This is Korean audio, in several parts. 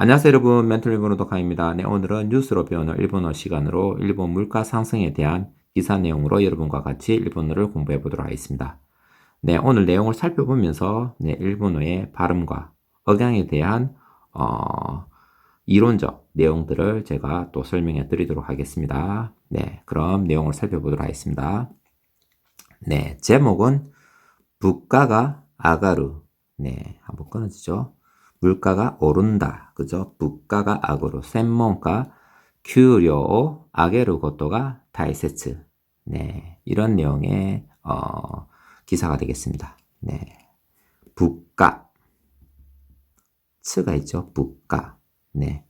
안녕하세요 여러분 멘토 일본어 독학입니다. 네 오늘은 뉴스로 배우는 일본어 시간으로 일본 물가 상승에 대한 기사 내용으로 여러분과 같이 일본어를 공부해 보도록 하겠습니다. 네 오늘 내용을 살펴보면서 네 일본어의 발음과 억양에 대한 어, 이론적 내용들을 제가 또 설명해 드리도록 하겠습니다. 네 그럼 내용을 살펴보도록 하겠습니다. 네 제목은物가가 아가루 네 한번 끊어지죠. 물가가 오른다. 그죠? 물가가 악으로. 전문가, 규료, 악에르 것도가 다이세츠. 네. 이런 내용의, 어, 기사가 되겠습니다. 네. 부가. 츠가 있죠. 부가. 네.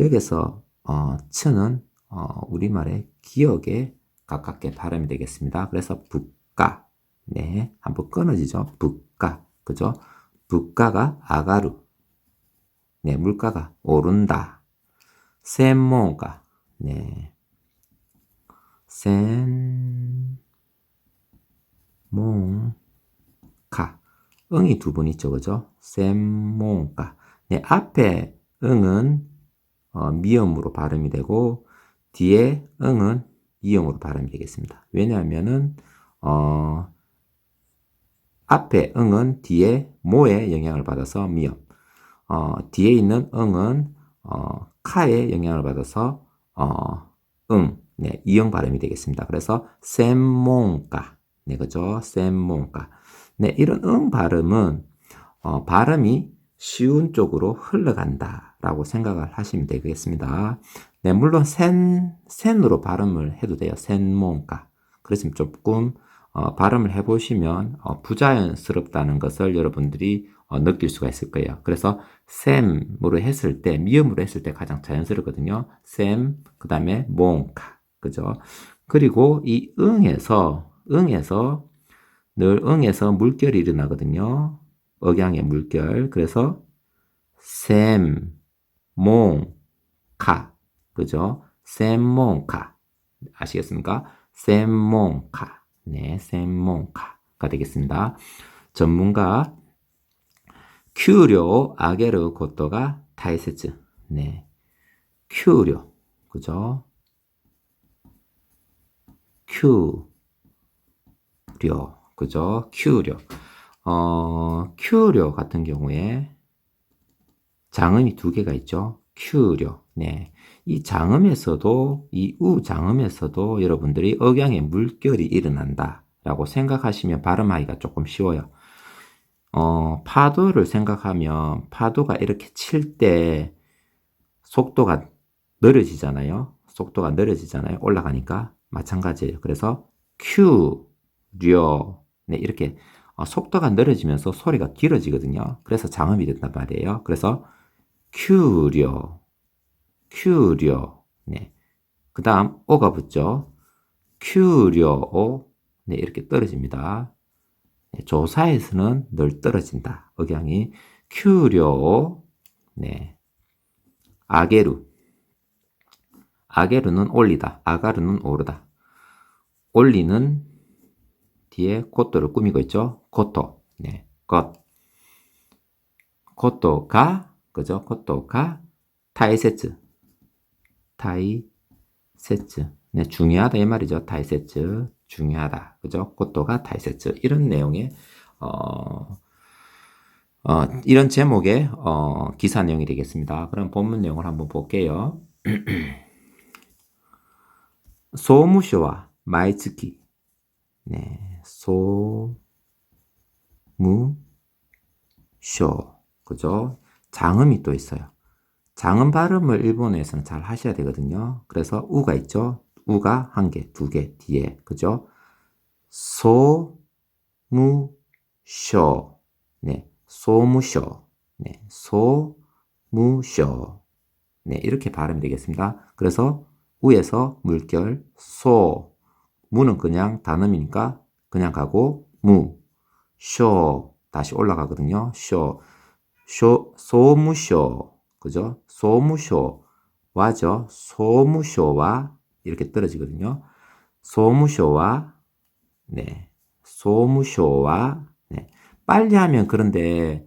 여기서, 어, 츠는, 어, 우리말의 기억에 가깝게 발음이 되겠습니다. 그래서 부가. 네. 한번 끊어지죠. 부가. 그죠? 부가가 아가루. 네, 물가가 오른다. 센모가 네. 센몽가 응이 두 번 있죠, 그죠? 센몽가 네, 앞에 응은 어, 미음으로 발음이 되고 뒤에 응은 이음으로 발음이 되겠습니다. 왜냐하면은 어, 앞에 응은 뒤에 모의 영향을 받아서 미음 어, 뒤에 있는 응은 어, 카의 영향을 받아서 어, 응, 네, 이응 발음이 되겠습니다. 그래서 셈몽가, 네, 그죠? 셈몽가. 네, 이런 응 발음은 어, 발음이 쉬운 쪽으로 흘러간다라고 생각을 하시면 되겠습니다. 네, 물론 센, 센으로 발음을 해도 돼요. 센몽가. 그래서 조금 어, 발음을 해보시면 어, 부자연스럽다는 것을 여러분들이 어, 느낄 수가 있을 거예요. 그래서 샘으로 했을 때, 미음으로 했을 때 가장 자연스럽거든요. 샘, 그 다음에 몽카. 그죠? 그리고 이 응에서, 응에서, 늘 응에서 물결이 일어나거든요. 억양의 물결. 그래서 샘, 몽, 카. 그죠? 샘몽카. 아시겠습니까? 샘몽카. 네, 샘몽카가 되겠습니다. 전문가 큐료 아게르 고토가 다이세츠. 네. 큐료. 그죠? 큐료. 그죠? 큐료. 어, 큐료 같은 경우에 장음이 두 개가 있죠. 큐료. 네. 이 장음에서도, 이 우 장음에서도 여러분들이 억양의 물결이 일어난다. 라고 생각하시면 발음하기가 조금 쉬워요. 어, 파도를 생각하면 파도가 이렇게 칠 때 속도가 느려지잖아요. 속도가 느려지잖아요. 올라가니까 마찬가지예요. 그래서 큐, 려, 네, 이렇게 어, 속도가 느려지면서 소리가 길어지거든요. 그래서 장음이 된단 말이에요. 그래서 큐 려, 큐 려, 네. 그 다음 오가 붙죠. 큐 려, 오, 네, 이렇게 떨어집니다. 네, 조사에서는 늘 떨어진다. 억양이 큐려 네. 아게루 아게루는 올리다. 아가루는 오르다. 올리는 뒤에 고토를 꾸미고 있죠. 고토. 네. 것. 고토가 그죠? 고토가 타이세츠. 타이세츠. 네, 중요하다 이 말이죠. 타이세츠. 중요하다. 그죠? 꽃도가 다이세츠. 이런 내용의, 어, 어, 이런 제목의, 어, 기사 내용이 되겠습니다. 그럼 본문 내용을 한번 볼게요. 소무쇼와 마이츠키. 네, 소무쇼. 그죠? 장음이 또 있어요. 장음 발음을 일본어에서는 잘 하셔야 되거든요. 그래서 우가 있죠. 우가 한 개, 두 개 뒤에 그죠? 소무쇼 네, 소무쇼 네, 소무쇼 네, 이렇게 발음이 되겠습니다. 그래서 우에서 물결 소 무는 그냥 단음이니까 그냥 가고 무, 쇼 다시 올라가거든요. 쇼, 쇼, 소무쇼 그죠? 소무쇼 와죠. 소무쇼와 이렇게 떨어지거든요. 소무쇼와 네. 소무쇼와 네. 빨리 하면 그런데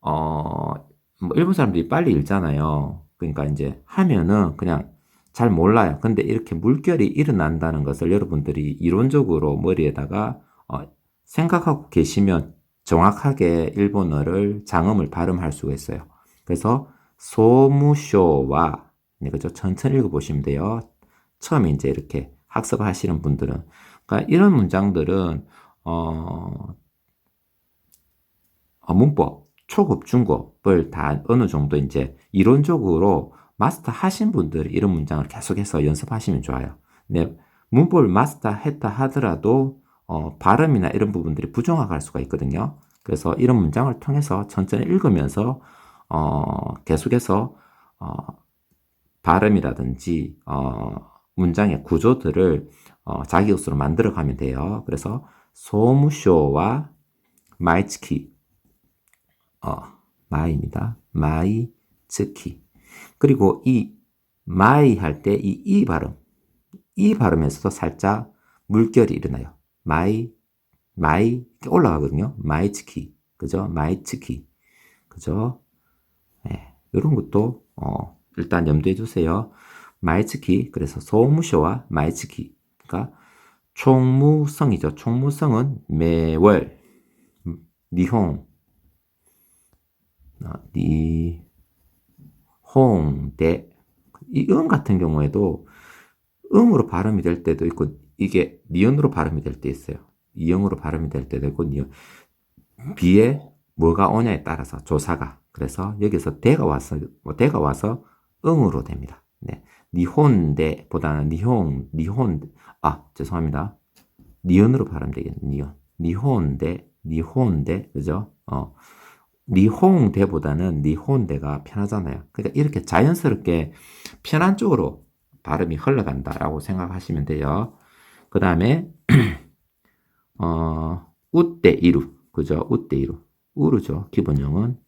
어뭐 일본 사람들이 빨리 읽잖아요. 그러니까 이제 하면은 그냥 잘 몰라요. 근데 이렇게 물결이 일어난다는 것을 여러분들이 이론적으로 머리에다가 어, 생각하고 계시면 정확하게 일본어를 장음을 발음할 수가 있어요. 그래서 소무쇼와 네, 그죠? 천천히 읽어보시면 돼요. 처음에 이제 이렇게 학습을 하시는 분들은 그러니까 이런 문장들은 어, 어, 문법 초급 중급을 다 어느 정도 이제 이론적으로 마스터 하신 분들이 이런 문장을 계속해서 연습하시면 좋아요. 네, 문법을 마스터 했다 하더라도 어, 발음이나 이런 부분들이 부정확할 수가 있거든요. 그래서 이런 문장을 통해서 천천히 읽으면서 어, 계속해서 어, 발음이라든지 어, 문장의 구조들을 어, 자기 것으로 만들어 가면 돼요. 그래서 소무쇼와 마이츠키 어, 마이입니다. 마이츠키 그리고 이 마이 할 때 이 이 발음 이 발음에서도 살짝 물결이 일어나요. 마이 마이 올라가거든요. 마이츠키 그죠? 마이츠키 그죠? 네, 이런 것도 어, 일단 염두에 두세요. 마이츠키 그래서 소무쇼와 마이츠키 그러니까 총무성이죠. 총무성은 매월 니홍 어, 니 홍대 이 음 같은 경우에도 음으로 발음이 될 때도 있고 이게 니은으로 발음이 될 때 있어요. 이영으로 발음이 될 때도 있고 니은 비에 뭐가 오냐에 따라서 조사가 그래서 여기서 대가 와서 뭐 대가 와서 응으로 됩니다. 네. 니혼대보다는 니홍 니혼 아 죄송합니다. 니은으로 발음 되겠네 니은 니혼대 니혼대 그죠? 어 니홍대보다는 니혼대가 편하잖아요. 그러니까 이렇게 자연스럽게 편한 쪽으로 발음이 흘러간다라고 생각하시면 돼요. 그 다음에 어, 우대 이루 그죠? 우대 이루 우르죠. 기본형은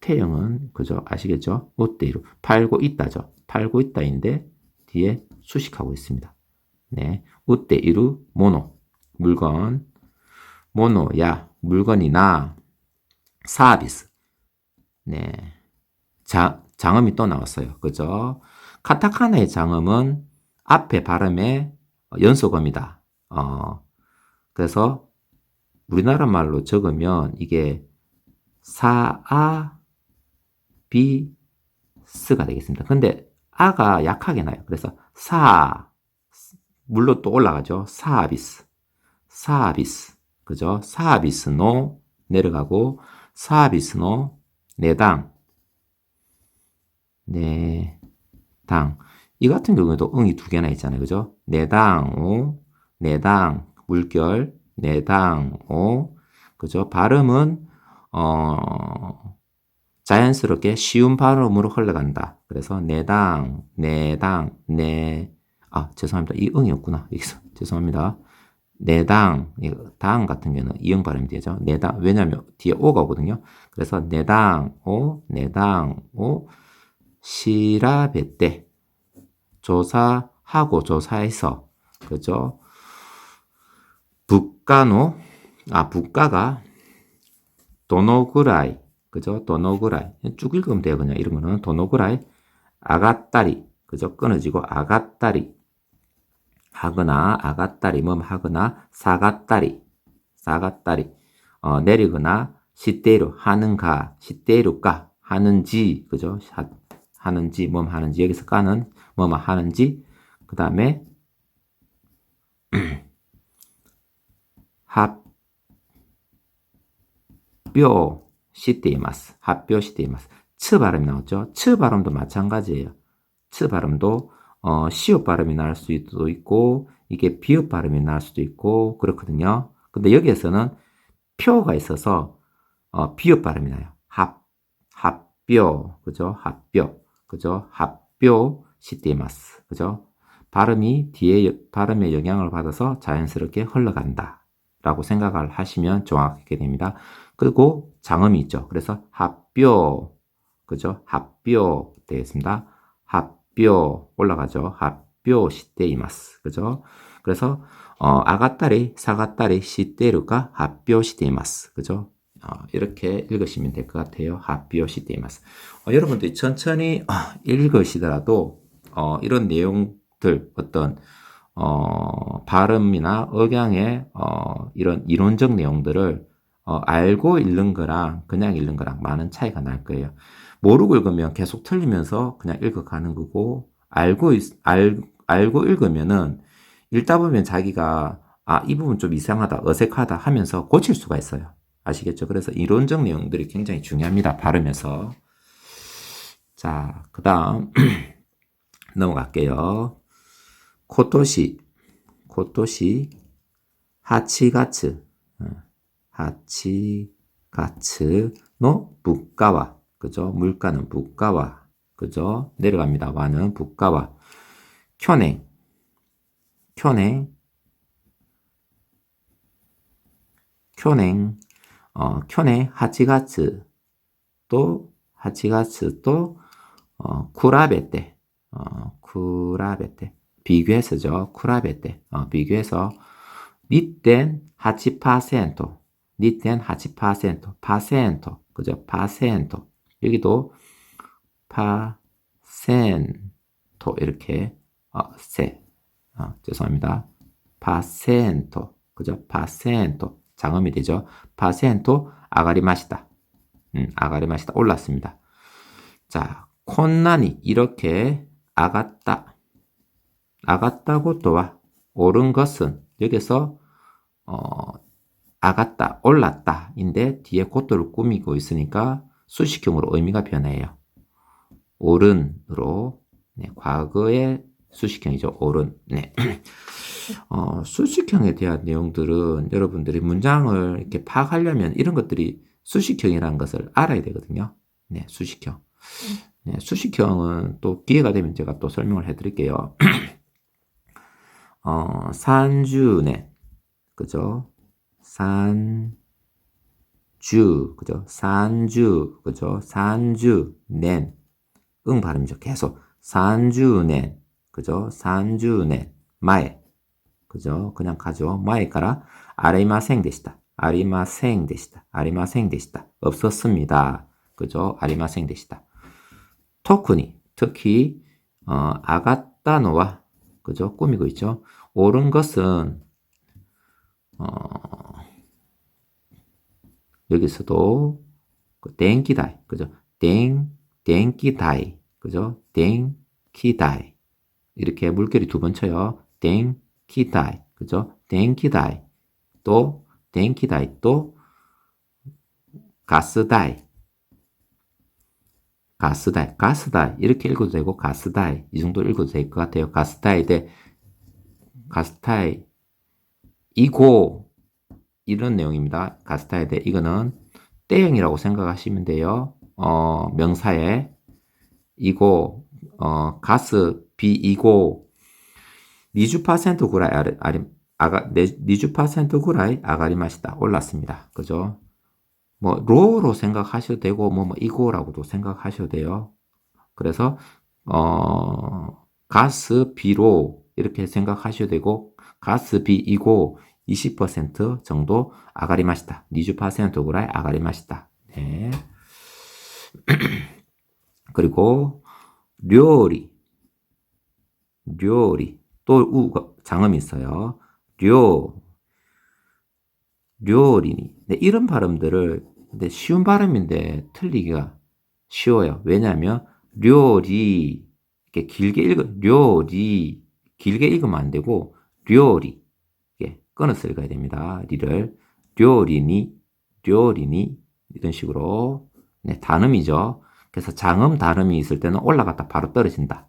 태형은 그죠? 아시겠죠? 우대 이루 팔고 있다죠. 팔고 있다인데 뒤에 수식하고 있습니다. 네, 우대 이루 모노 물건 모노야 물건이나 사비스. 네. 자, 장음이 또 나왔어요. 그죠? 카타카나의 장음은 앞에 발음의 연속음이다. 어, 그래서 우리나라 말로 적으면 이게 사아 비 스가 되겠습니다. 근데 아가 약하게 나요. 그래서 사 물로 또 올라가죠. 사비스. 사비스. 그죠? 사비스노 내려가고 사비스노 내당 내당 이 같은 경우에도 응이 두 개나 있잖아요. 그죠? 내당 오 내당 물결 내당 오 그죠? 발음은 어 자연스럽게 쉬운 발음으로 흘러간다. 그래서 내당 내당 내 아 죄송합니다. 이 응이었구나. 여기서 죄송합니다. 내당, 당 같은 경우는 이응 발음이 되죠. 내당, 왜냐면 뒤에 오가 오거든요. 그래서 내당, 오, 내당, 오, 시라베 때, 조사하고 조사해서, 그죠? 북가노, 아, 북가가, 도노그라이, 그죠? 도노그라이. 쭉 읽으면 돼요, 그냥. 이런 거는. 도노그라이, 아가따리, 그죠? 끊어지고, 아가따리. 하거나 아가따리. 뭐 하거나? 사가따리. 사가따리. 어, 내리거나? 시대로 하는가? 시대로까 하는지. 그죠? 하, 는지 뭐 하는지. 여기서 까는 뭐 하는지. 그 다음에 합 뼈 시대이마스 합뼈 시대이마스 츠 발음이 나왔죠 츠 발음도 마찬가지예요 츠 발음도 어, 시옷 발음이 날 수도 있고 이게 비읍 발음이 날 수도 있고 그렇거든요. 근데 여기에서는 표가 있어서 어, 비읍 발음이 나요. 합, 합뼈, 그죠? 합뼈, 그죠? 합뼈 시테마스, 그죠? 발음이 뒤에 발음의 영향을 받아서 자연스럽게 흘러간다. 라고 생각을 하시면 정확하게 됩니다. 그리고 장음이 있죠. 그래서 합뼈, 그죠? 합뼈 되겠습니다. 합 합뼈 올라가죠. 합뼈 시대 이마스. 그죠? 그래서 어, 아가따리, 사가따리, 시대루가 합뼈 시대 이마스. 그죠? 어, 이렇게 읽으시면 될 것 같아요. 하비오시테이마스. 어, 여러분들이 천천히 어, 읽으시더라도 어, 이런 내용들 어떤 어, 발음이나 억양의 어, 이런 이론적 내용들을 어, 알고 읽는 거랑 그냥 읽는 거랑 많은 차이가 날 거예요. 모르고 읽으면 계속 틀리면서 그냥 읽어가는 거고 알고 있- 알, 알고 읽으면은 읽다 보면 자기가 아, 이 부분 좀 이상하다, 어색하다 하면서 고칠 수가 있어요. 아시겠죠? 그래서 이론적 내용들이 굉장히 중요합니다. 발음에서. 자, 그 다음 넘어갈게요. 코토시, 코토시, 하치가츠, 어, 하치 가츠 노 부가와, 그죠? 물가는 부가와, 그죠? 내려갑니다. 와는 부가와. 쿄냉, 쿄냉, 쿄냉, 어, 쿄냉 8月또 8月또 어, 쿠라베테, 어, 쿠라베테. 비교해서죠. 쿠라베테. 어, 비교해서 니텐 8%, 니텐 8%, 파센토. 그죠? 파센토. 여기도 파센토 이렇게 어, 세. 어, 죄송합니다. 파센토. 그죠? 파센토. 장음이 되죠. 파센토 아가리 마시다. 음, 아가리 마시다. 올랐습니다. 자, 콘난이 이렇게 아갔다. 아갔다고 또와 오른 것은 여기서 어, 아갔다, 올랐다 인데 뒤에 고토를 꾸미고 있으니까 수식형으로 의미가 변해요. 오른으로 네, 과거의 수식형이죠. 오른. 네. 어, 수식형에 대한 내용들은 여러분들이 문장을 이렇게 파악하려면 이런 것들이 수식형이라는 것을 알아야 되거든요. 네, 수식형. 네, 수식형은 또 기회가 되면 제가 또 설명을 해 드릴게요. 어, 산주네, 그죠? 산주, 그죠? 산주, 그죠? 산주넨, 응 발음이죠. 계속 산주넨, 그죠? 산주넨, 마에, 그죠? 그냥 가죠. 마에까라 아리마생 되시다. 아리마생 되시다. 아리마생 되시다. 없었습니다. 그죠? 아리마생 되시다. 토크니 특히 어, 아가타노와 그죠? 꾸미고 있죠. 옳은 것은 어, 여기서도 그 땡기다이 그죠? 땡 땡기다이 그죠? 땡기다이 이렇게 물결이 두 번 쳐요. 땡기다이 그죠? 땡기다이 또 땡기다이 또 가스다이 가스다이, 가스다이 이렇게 읽어도 되고 가스다이 이 정도 읽어도 될 것 같아요. 가스다이 대 가스타이 이고 이런 내용입니다. 가스타이 대 이거는 때형이라고 생각하시면 돼요. 어, 명사에 이고 어, 가스 비이고 니주 파센트 구라이 아리, 아가 네, 니주 파센트 구라이 아가리 맛이다 올랐습니다. 그죠? 뭐 로로 생각하셔도 되고 뭐, 뭐 이거라고도 생각하셔도 돼요. 그래서 어 가스 비로 이렇게 생각하셔도 되고 가스 비이고 20% 정도 아가리 맛이다. 20% 구라이 아가리 맛이다. 네. 그리고 료리 료리 또 우 장음이 있어요. 료 료리니. 네, 이런 발음들을 근데 쉬운 발음인데 틀리기가 쉬워요. 왜냐하면 료리 이렇게 길게 읽어 료리 길게 읽으면 안 되고 이렇게 끊어서 읽어야 됩니다. 리를 료리니 료리니 이런 식으로 네, 단음이죠. 그래서 장음 단음이 있을 때는 올라갔다 바로 떨어진다.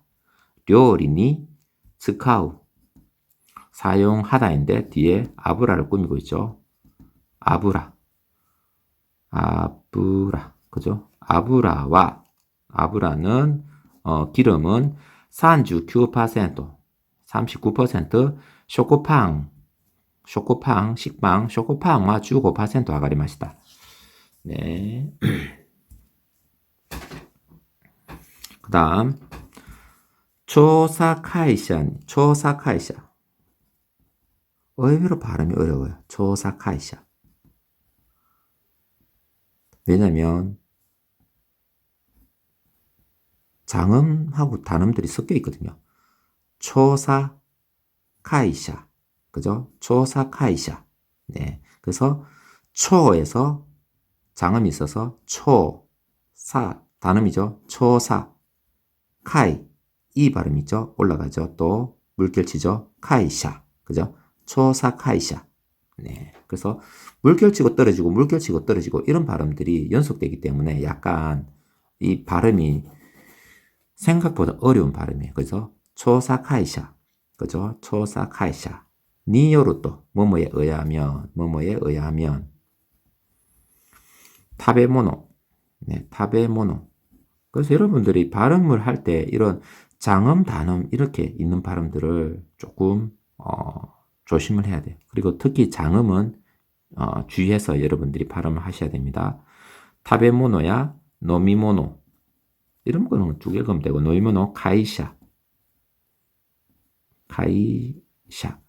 료리니 스카우 사용하다인데 뒤에 아브라를 꾸미고 있죠. 아브라. 아브라. 그죠? 아브라와 아브라는 어, 기름은 39%, 39% 쇼코팡, 쇼코팡, 식빵, 쇼코팡과 15% 아가리 맛이다. 네. 그 다음, 조사카이샤, 조사카이샤. 의외로 발음이 어려워요. 조사카이샤. 왜냐면 장음하고 단음들이 섞여 있거든요. 초사 카이샤. 그죠? 초사 카이샤. 네. 그래서 초에서 장음이 있어서 초, 사, 단음이죠. 초사, 카이. 이 발음이죠. 올라가죠. 또 물결치죠. 카이샤. 그죠? 초사 카이샤. 네. 그래서 물결치고 떨어지고 물결치고 떨어지고 이런 발음들이 연속되기 때문에 약간 이 발음이 생각보다 어려운 발음이에요. 그래서 초사 카이샤. 그죠? 초사 카이샤. 니요루또 뭐뭐에 의하면 뭐뭐에 의하면. 타베모노. 네, 타베모노. 그래서 여러분들이 발음을 할 때 이런 장음 단음 이렇게 있는 발음들을 조금 어, 조심을 해야 돼요. 그리고 특히 장음은 어, 주의해서 여러분들이 발음을 하셔야 됩니다. 타베모노야 노미모노. 이런 거는 쭉 읽으면 되고 노미모노 카이샤. 카이샤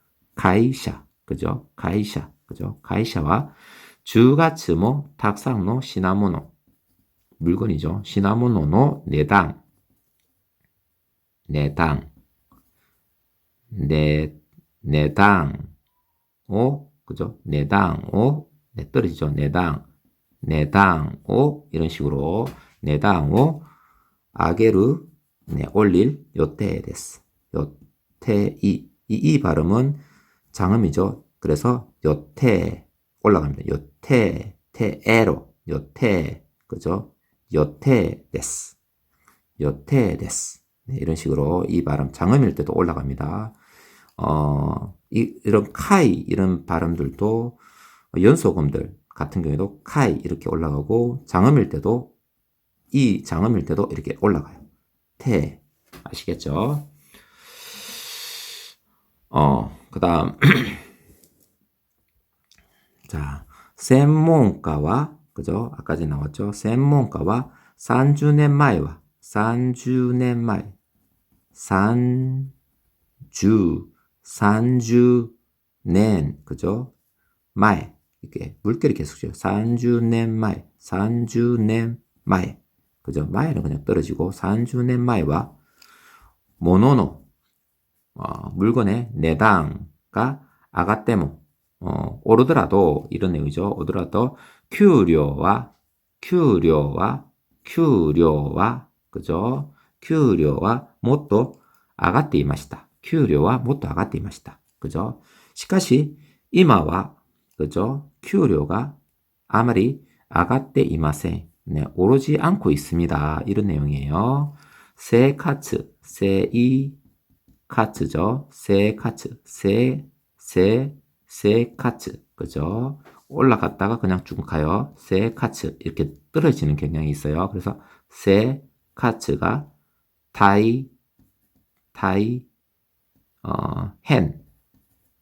가이샤, 그죠? 가이샤, 그죠? 가이샤와 주가츠모, 탁상노, 시나모노. 물건이죠. 시나모노노 내당. 내당. 내, 내당. 오, 그죠? 내당, 오, 내 떨어지죠. 내당. 내당, 오, 이런 식으로. 내당, 오, 아게르, 네, 올릴, 요테 데스. 요테, 이. 이, 이 발음은 장음이죠. 그래서 요태 올라갑니다. 요태 태에로 요태 그죠? 요태 데스 요태 데스 네, 이런 식으로 이 발음 장음일 때도 올라갑니다. 어, 이, 이런 카이 이런 발음들도 연소음들 같은 경우에도 카이 이렇게 올라가고 장음일 때도 이 장음일 때도 이렇게 올라가요. 태 아시겠죠? 어, 그 다음. 자,専門家와, 그죠? 아까 전에 나왔죠? 専門家와 30年前와 30年前 30 30년 그죠? 말 이렇게 물결이 계속 져요. 30년 말 30년 말 그죠? 말은 그냥 떨어지고 30년 말과 모노노 어, 물건의 내당가 아가떼모 어, 오르더라도 이런 내용이죠. 오르더라도 큐료와 큐료와 큐료와 그죠? 큐료와 아가떼 이마시다. 큐료와 아가떼 이마시다. 그죠? 시카시 이마와 그죠? 큐료가 아가떼 이마세 네, 오르지 않고 있습니다. 이런 내용이에요. 세카츠 세이 카츠죠. 세 카츠, 세, 세, 세 카츠. 그죠? 올라갔다가 그냥 쭉 가요. 세 카츠. 이렇게 떨어지는 경향이 있어요. 그래서 세 카츠가 타이, 타이, 어, 헨.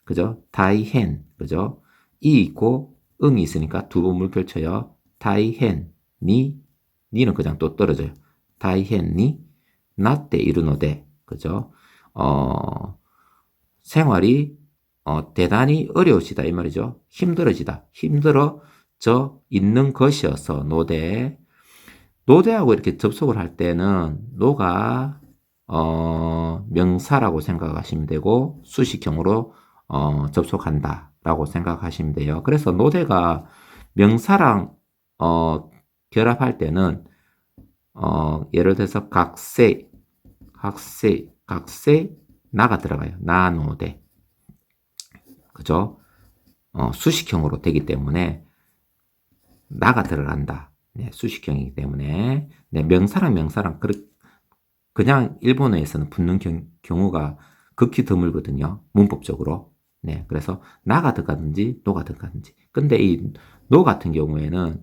그죠? 타이 헨. 그죠? 이 있고 응이 있으니까 두 번 물결 쳐요. 타이 헨, 니, 니는 그냥 또 떨어져요. 타이 헨, 니, 나때 이르노데. 그죠? 어, 생활이 어, 대단히 어려우시다 이 말이죠. 힘들어지다. 힘들어져 있는 것이어서 노대 노대하고 이렇게 접속을 할 때는 노가 어, 명사라고 생각하시면 되고 수식형으로 어, 접속한다라고 생각하시면 돼요. 그래서 노대가 명사랑 어, 결합할 때는 어, 예를 들어서 각세, 각세, 각세 나가 들어가요. 나노대. 그죠? 어, 수식형으로 되기 때문에 나가 들어간다. 네, 수식형이기 때문에 네, 명사랑 명사랑 그, 냥 일본어에서는 붙는 경, 우가 극히 드물거든요. 문법적으로. 네, 그래서 나가 들어가든지 노가 들어가든지. 근데 이 노 같은 경우에는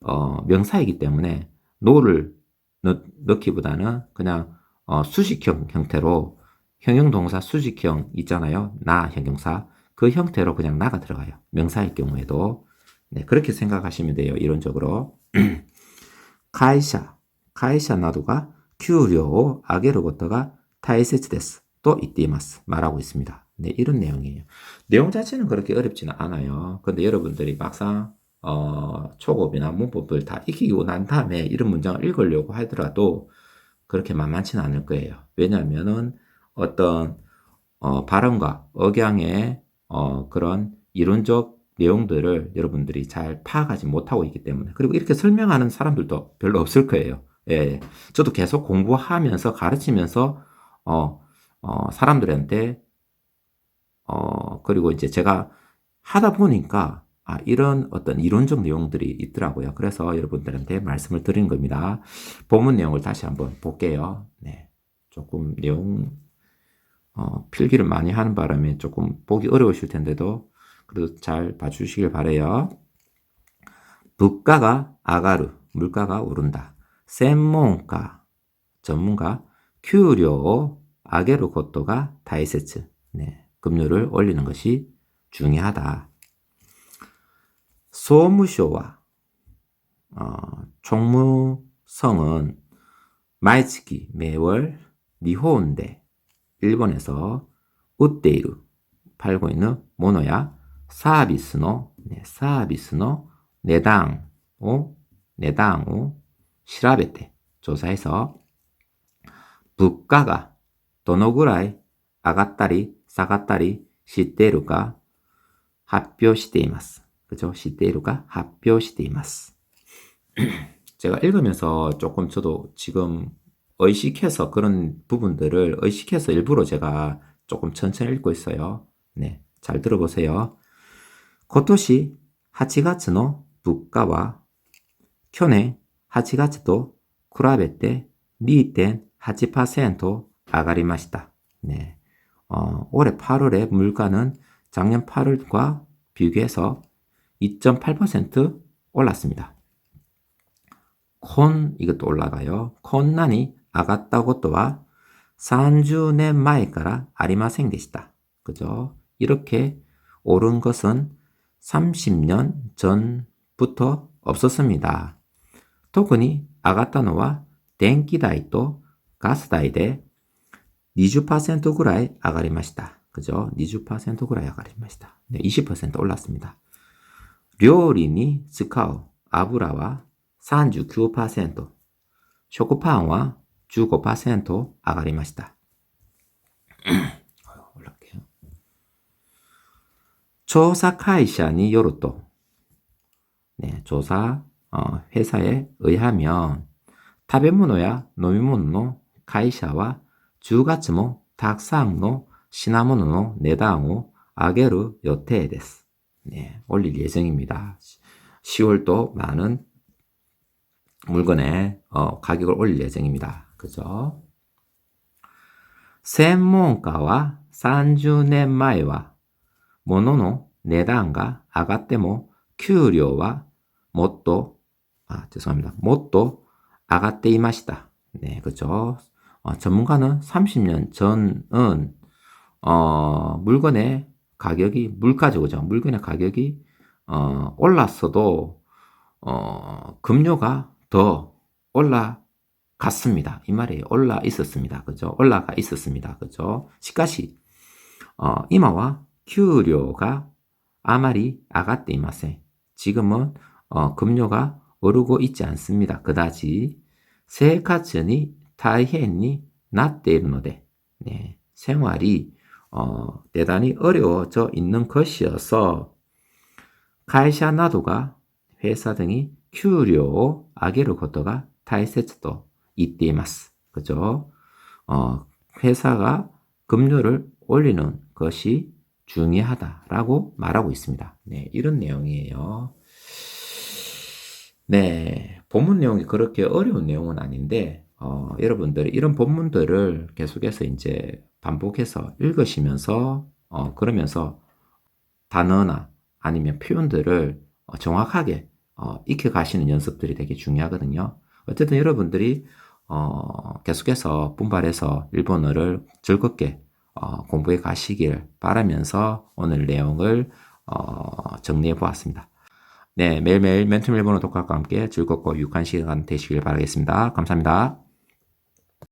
어, 명사이기 때문에 노를 넣, 넣기보다는 그냥 어, 수식형 형태로 형용동사 수식형 있잖아요. 나 형용사. 그 형태로 그냥 나가 들어가요. 명사일 경우에도. 네, 그렇게 생각하시면 돼요. 이론적으로. 카이샤, 카이샤 나도가 큐리오 아게로 고터가 타이세츠 데스 또 이띠마스 말하고 있습니다. 네, 이런 내용이에요. 내용 자체는 그렇게 어렵지는 않아요. 근데 여러분들이 막상 어, 초급이나 문법을 다 익히고 난 다음에 이런 문장을 읽으려고 하더라도 그렇게 만만치는 않을 거예요. 왜냐하면은 어떤 어, 발음과 억양의 어, 그런 이론적 내용들을 여러분들이 잘 파악하지 못하고 있기 때문에 그리고 이렇게 설명하는 사람들도 별로 없을 거예요. 예, 저도 계속 공부하면서 가르치면서 어, 어, 사람들한테 어, 그리고 이제 제가 하다 보니까 아, 이런 어떤 이론적 내용들이 있더라고요. 그래서 여러분들한테 말씀을 드린 겁니다. 본문 내용을 다시 한번 볼게요. 네. 조금 내용, 어, 필기를 많이 하는 바람에 조금 보기 어려우실 텐데도 그래도 잘 봐주시길 바래요. 부가가 아가르, 물가가 오른다. 센몬가, 전문가, 큐료, 아게르 고토가 다이세츠, 네. 급료를 올리는 것이 중요하다. 소무쇼와 어, 총무성은 마이츠키 매월 니호인데 일본에서 우테이루 팔고 있는 모노야 사비스노 네, 사비스노 내당오 내당오 시라베테 조사해서 물가가 どのぐらい上がったり 싸갔다리 시테루가発表しています. 그죠? 시테루가 発表しています. 제가 읽으면서 조금 저도 지금 의식해서 그런 부분들을 의식해서 일부러 제가 조금 천천히 읽고 있어요. 네. 잘 들어보세요. 今年 8月の 物価は 去年 8月と 比べて 2.8% 上がりました. 네. 어, 올해 8월에 물가는 작년 8월과 비교해서 2.8% 올랐습니다. 콘 이것도 올라가요. 콘난이 아갔다고 또와 30년 前から 아리마생 되시다. 그죠? 이렇게 오른 것은 30년 전부터 없었습니다. 特に 아갔다노와電気代と 가스代で 20%ぐらい上がりました。 그죠? 20%ぐらい上がりました。 네, 20% 올랐습니다. 料理に使う油は39%、食パンは15%上がりました。 올라갈게요. 조사 会社によると, 네, 조사 어, 회사에 의하면 食べ物や飲み物の会社は10月もたくさんの品物の値段を上げる予定です. 네, 올릴 예정입니다. 10월도 많은 물건의 어, 가격을 올릴 예정입니다. 그죠? 전문가와 30년前は 모노노 내단가 아가때모 큐료와 못도 아 죄송합니다. 못도 아가때 이마시다. 네, 그죠 어, 전문가는 30년 전은 어, 물건의 가격이 물가죠, 그죠? 물건의 가격이 어, 올랐어도 어, 급료가 더 올라갔습니다. 이 말이에요. 올라 있었습니다. 그죠? 올라가 있었습니다. 그죠? 시카시 어, 이마와給料가 아마리 아가떼 이마세 지금은 어, 급료가 오르고 있지 않습니다. 그다지 세카츠니 다이헨이 낫っているので 네, 생활이 어, 대단히 어려워져 있는 것이어서 가이샤 나도가 회사 등이 큐료 아게르 고토가 타이세츠도 이때이마스 그죠? 어, 회사가 급료를 올리는 것이 중요하다라고 말하고 있습니다. 네, 이런 내용이에요. 네, 본문 내용이 그렇게 어려운 내용은 아닌데 어, 여러분들이 이런 본문들을 계속해서 이제 반복해서 읽으시면서 어, 그러면서 단어나 아니면 표현들을 어, 정확하게 어, 익혀 가시는 연습들이 되게 중요하거든요. 어쨌든 여러분들이 어, 계속해서 분발해서 일본어를 즐겁게 어, 공부해 가시길 바라면서 오늘 내용을 어, 정리해 보았습니다. 네, 매일매일 멘토 일본어 독학과 함께 즐겁고 유익한 시간 되시길 바라겠습니다. 감사합니다.